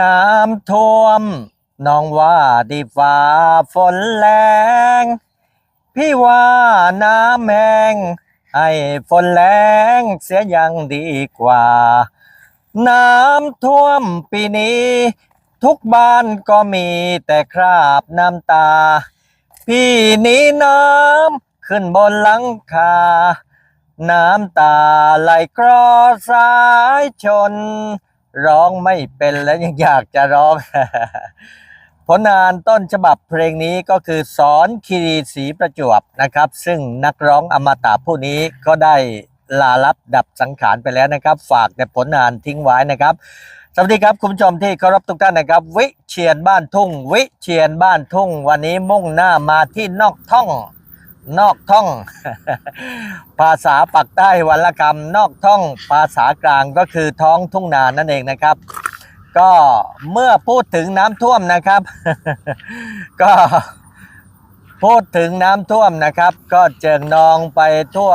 น้ำท่วมน้องว่าดีฟ้าฝนแรง พี่ว่าน้ำแห้งให้ฝนแรงเสียยังดีกว่า น้ำท่วมปีนี้ ทุกบ้านก็มีแต่คราบน้ำตา พี่นี้น้ำขึ้นบนหลังคา น้ำตาไหลกรอสายชน ร้องไม่เป็นแล้วยังอยากจะร้อง ผลงานต้นฉบับเพลงนี้ก็คือสอนคีรีศรีประจวบนะครับ ซึ่งนักร้องอมตะผู้นี้ก็ได้ลาลับดับสังขารไปแล้วนะครับ ฝากแต่ผลงานทิ้งไว้นะครับสวัสดีครับคุณผู้ชมที่เคารพทุกท่านนะครับ วิเชียนบ้านทุ่ง วิเชียนบ้านทุ่ง วันนี้มุ่งหน้ามาที่นอกท่อง นอกท่อง ภาษาปักใต้วันละคำนอกท่อง ภาษากลางก็คือท้องทุ่งนานั่นเองนะครับ ก็เมื่อพูดถึงน้ำท่วมนะครับ ก็พูดถึงน้ำท่วมนะครับ ก็เจิงนองไปทั่ว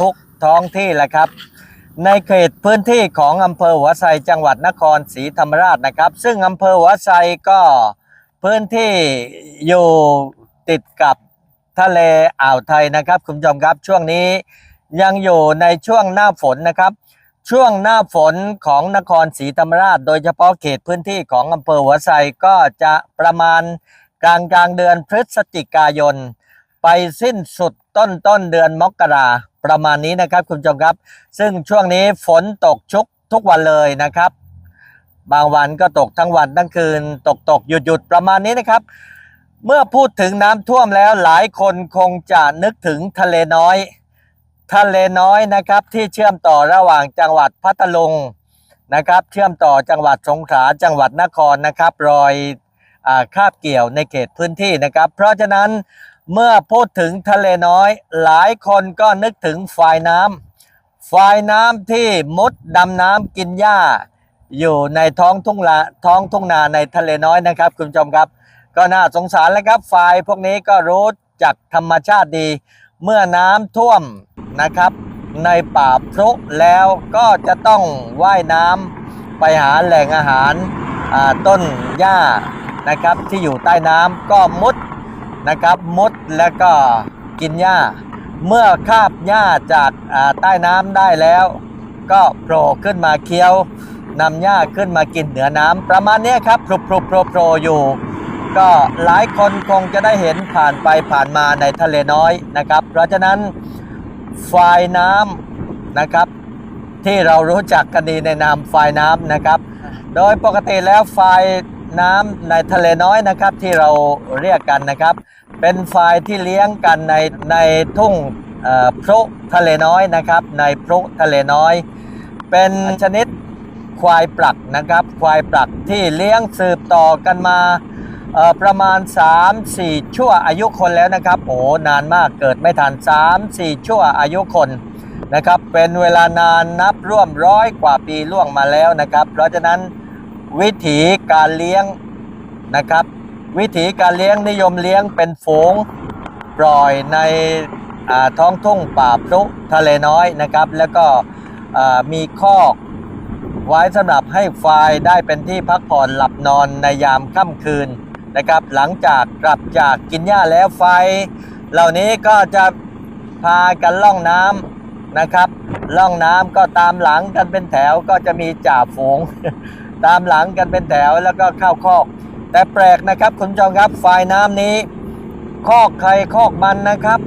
ทุกท้องที่แหละครับ ในเขตพื้นที่ของอำเภอหัวไซจังหวัดนครศรีธรรมราชนะครับ ซึ่งอำเภอหัวไซก็พื้นที่อยู่ติดกับ ทะเลอ่าวไทยนะครับ คุณผู้ชมครับช่วงนี้ยังอยู่ในช่วงหน้าฝนนะครับ ช่วงหน้าฝนของนครศรีธรรมราช โดยเฉพาะเขตพื้นที่ของอำเภอหัวไซก็จะประมาณกลางกลางเดือนพฤศจิกายน ไปสิ้นสุดต้นต้นเดือนมกราประมาณนี้นะครับคุณผู้ชมครับ ซึ่งช่วงนี้ฝนตกชุกทุกวันเลยนะครับ บางวันก็ตกทั้งวันทั้งคืน ตกตกหยุดหยุดประมาณนี้นะครับ เมื่อพูดถึงน้ำท่วมแล้วหลายคนคงจะนึกถึงทะเลน้อย ทะเลน้อยนะครับที่เชื่อมต่อระหว่างจังหวัดพัทลุงนะครับ เชื่อมต่อจังหวัดสงขลาจังหวัดนครนะครับรอยอคาบเกี่ยวในเขตพื้นที่นะครับ เพราะฉะนั้นเมื่อพูดถึงทะเลน้อย หลายคนก็นึกถึงฝายน้ำฝายน้ำที่มดดำน้ำกินหญ้า อยู่ในท้องทุ่งละท้องทุ่งนาในทะเลน้อยนะครับ คุณผู้ชมครับ ก็น่าสงสารแล้วครับฝ่ายพวกนี้ก็รู้จักธรรมชาติดี เมื่อน้ำท่วมนะครับ ในป่าพรุแล้วก็จะต้องว่ายน้ำไปหาแหล่งอาหารต้นหญ้านะครับที่อยู่ใต้น้ำก็มุดนะครับมุดแล้วก็กินหญ้า เมื่อคาบหญ้าจากใต้น้ำได้แล้ว ก็โผล่ขึ้นมาเคี้ยวนำหญ้าขึ้นมากินเหนือน้ำประมาณนี้ครับพลุบพลุบโผล่โผล่อยู่ ก็หลายคนคงจะได้เห็นผ่านไปผ่านมาในทะเลน้อยนะครับ เพราะฉะนั้นฝายน้ำนะครับ ที่เรารู้จักกันดีในนามฝายน้ำนะครับ โดยปกติแล้วฝายน้ำในทะเลน้อยนะครับที่เราเรียกกันนะครับ เป็นฝายที่เลี้ยงกันในในทุ่งเอ่อพรุทะเลน้อยนะครับ ในพรุทะเลน้อย เป็นชนิดควายปลักนะครับ ควายปลักที่เลี้ยงสืบต่อกันมา ประมาณ 3-4 ชั่วอายุคนแล้วนะครับโอ้นานมากเกิดไม่ทัน 3-4 ชั่วอายุคนนะครับเป็นเวลานานนับร่วมร้อยกว่าปีล่วงมาแล้วนะครับ เพราะฉะนั้นวิถีการเลี้ยงนะครับ วิถีการเลี้ยงนิยมเลี้ยงเป็นฝูงปล่อยในท้องทุ่งป่าพรุทะเลน้อยนะครับ แล้วก็มีคอกไว้สำหรับให้ควายได้เป็นที่พักผ่อนหลับนอนในยามค่ำคืน นะครับ หลังจากกลับจากกินหญ้าแล้วควายเหล่านี้ก็จะพากันล่องน้ำนะครับ ล่องน้ำก็ตามหลังกันเป็นแถวก็จะมีจ่าฝูง ตามหลังกันเป็นแถวแล้วก็เข้าคอก แต่แปลกนะครับคุณผู้ชมครับฝ่ายน้ำนี้ คอกใครคอกมันนะครับ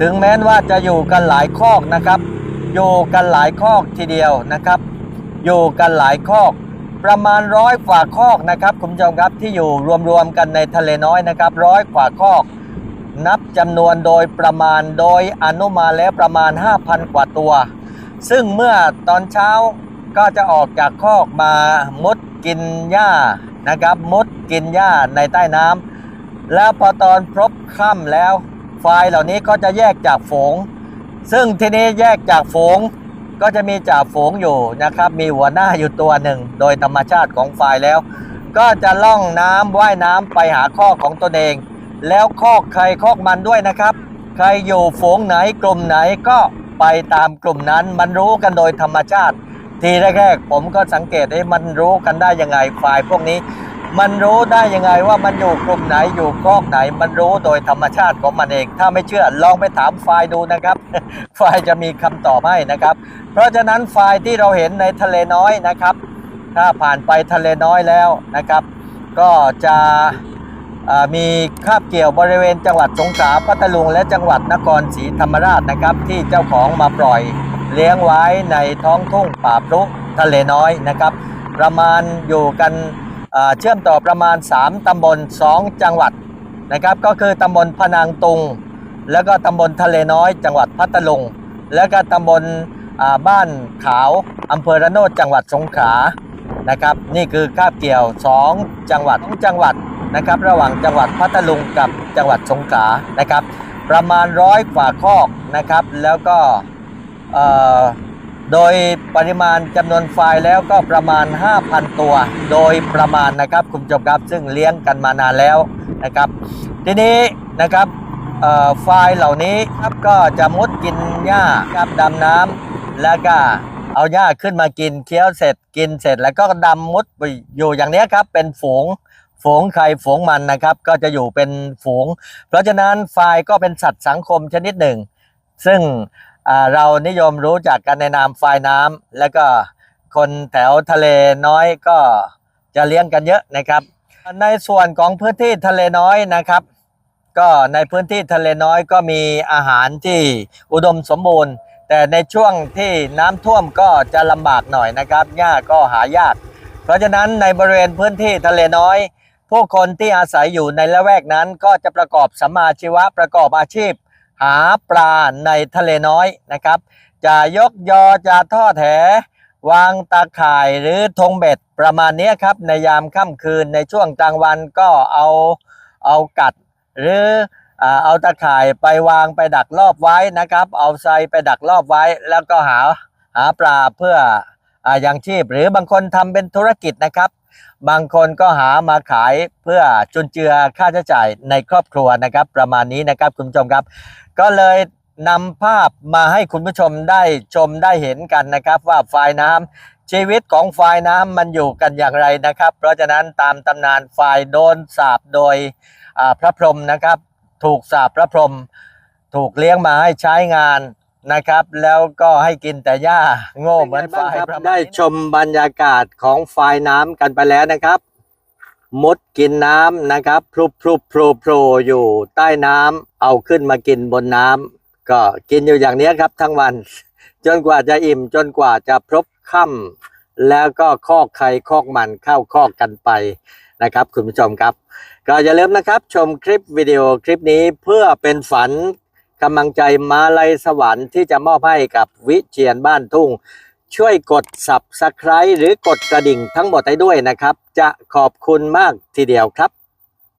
ถึงแม้ว่าจะอยู่กันหลายคอกนะครับ อยู่กันหลายคอกทีเดียวนะครับ อยู่กันหลายคอก ประมาณร้อยกว่าคอกนะครับ คุณผู้ชมครับที่อยู่รวมๆกันในทะเลน้อยนะครับร้อยกว่าคอก นับจำนวนโดยประมาณโดยอนุมาแล้วประมาณ 5,000 กว่าตัว ซึ่งเมื่อตอนเช้าก็จะออกจากคอกมามุดกินหญ้านะครับมุดกินหญ้าในใต้น้ำแล้วพอตอนพบค่ำแล้วควายเหล่านี้ก็จะแยกจากฝูง ซึ่งทีนี้แยกจากฝูง ก็จะมีจ่าฝูงอยู่นะครับ มีหัวหน้าอยู่ตัวหนึ่ง โดยธรรมชาติของควายแล้ว ก็จะล่องน้ำว่ายน้ำไปหาข้อของตนเอง แล้วคอใครคอมันด้วยนะครับ ใครอยู่ฝูงไหนกลุ่มไหนก็ไปตามกลุ่มนั้นมันรู้กันโดยธรรมชาติ ทีแรกๆผมก็สังเกตเอ๊ะมันรู้กันได้ยังไงฝ่ายพวกนี้ มันรู้ได้ยังไงว่ามันอยู่กลุ่มไหนอยู่กล้องไหน มันรู้โดยธรรมชาติของมันเอง ถ้าไม่เชื่อลองไปถามฝ่ายดูนะครับฝ่ายจะมีคำตอบให้นะครับ เพราะฉะนั้นฝ่ายที่เราเห็นในทะเลน้อยนะครับ ถ้าผ่านไปทะเลน้อยแล้วนะครับ ก็จะมีคาบเกี่ยวบริเวณจังหวัดสงขลาพัทลุงและจังหวัดนครศรีธรรมราชนะครับ ที่เจ้าของมาปล่อยเลี้ยงไว้ในท้องทุ่งป่าพรุทะเลน้อยนะครับ ประมาณอยู่กัน เชื่อมต่อประมาณ 3 ตำบล 2 จังหวัดนะครับก็คือตำบลพนางตุง แล้วก็ตำบลทะเลน้อย จังหวัดพัทลุง แล้วก็ตำบลบ้านขาวอำเภอระโนดจังหวัดสงขลานะครับนี่คือคาบเกี่ยว 2 จังหวัดจังหวัดนะครับระหว่างจังหวัดพัทลุงกับจังหวัดสงขลานะครับประมาณร้อยกว่าคอกนะครับแล้วก็ โดยปริมาณจำนวนไฟล์แล้วก็ประมาณ 5,000 ตัว โดยประมาณนะครับคุณผู้ชมครับซึ่งเลี้ยงกันมานานแล้วนะครับ ทีนี้นะครับเอ่อไฟล์เหล่านี้ครับก็จะมุดกินหญ้าครับดำน้ำแล้วก็เอาหญ้าขึ้นมากินเคี้ยวเสร็จกินเสร็จแล้วก็ดำมุดไปอยู่อย่างนี้ครับเป็นฝูงฝูงใครฝูงมันนะครับ ก็จะอยู่เป็นฝูง เพราะฉะนั้นควายก็เป็นสัตว์สังคมชนิดหนึ่ง ซึ่ง เรานิยมรู้จักกันในนามควายน้ำแล้วก็คนแถวทะเลน้อยก็จะเลี้ยงกันเยอะนะครับ ในส่วนของพื้นที่ทะเลน้อยนะครับ ก็ในพื้นที่ทะเลน้อยก็มีอาหารที่อุดมสมบูรณ์ แต่ในช่วงที่น้ำท่วมก็จะลำบากหน่อยนะครับหญ้าก็หายาก เพราะฉะนั้นในบริเวณพื้นที่ทะเลน้อย ผู้คนที่อาศัยอยู่ในละแวกนั้นก็จะประกอบสัมมาชีวะประกอบอาชีพ หาปลาในทะเลน้อยนะครับ จะยกยอจะทอดแหวางตาข่ายหรือธงเบ็ดประมาณนี้ครับในยามค่ำคืนในช่วงกลางวันก็เอาเอากัด หรือเอาตาข่ายไปวางไปดักรอบไว้นะครับ เอาไซไปดักรอบไว้ แล้วก็หาหาปลาเพื่ออ่ายังชีพ หรือบางคนทำเป็นธุรกิจนะครับ บางคนก็หามาขายเพื่อจุนเจือค่าใช้จ่ายในครอบครัวนะครับ ประมาณนี้นะครับคุณผู้ชมครับ ก็เลยนำภาพมาให้คุณผู้ชมได้ชมได้เห็นกันนะครับ ว่าฝ่ายน้ำชีวิตของฝ่ายน้ำมันอยู่กันอย่างไรนะครับ เพราะฉะนั้นตามตำนานฝ่ายโดนสาบโดยพระพรหมนะครับ ถูกสาบพระพรหมถูกเลี้ยงมาให้ใช้งานนะครับ แล้วก็ให้กินแต่หญ้าโง่เหมือนฝ่ายได้ชมบรรยากาศของฝ่ายน้ำกันไปแล้วนะครับ มดกินน้ำนะครับพลุบพลุบโผล่โผล่อยู่ใต้น้ำเอาขึ้นมากินบนน้ำก็กินอยู่อย่างนี้ครับทั้งวัน จนกว่าจะอิ่มจนกว่าจะพรบค่ำแล้วก็คอกใครคอกมันเข้าคอกกันไปนะครับคุณผู้ชมครับ ก็อย่าลืมนะครับชมคลิปวิดีโอคลิปนี้เพื่อเป็นฝันกำลังใจมาลัยสวรรค์ที่จะมอบให้กับวิเชียนบ้านทุ่ง ช่วยกด subscribe หรือกดกระดิ่งทั้งหมดให้ด้วยนะครับ จะขอบคุณมากทีเดียวครับ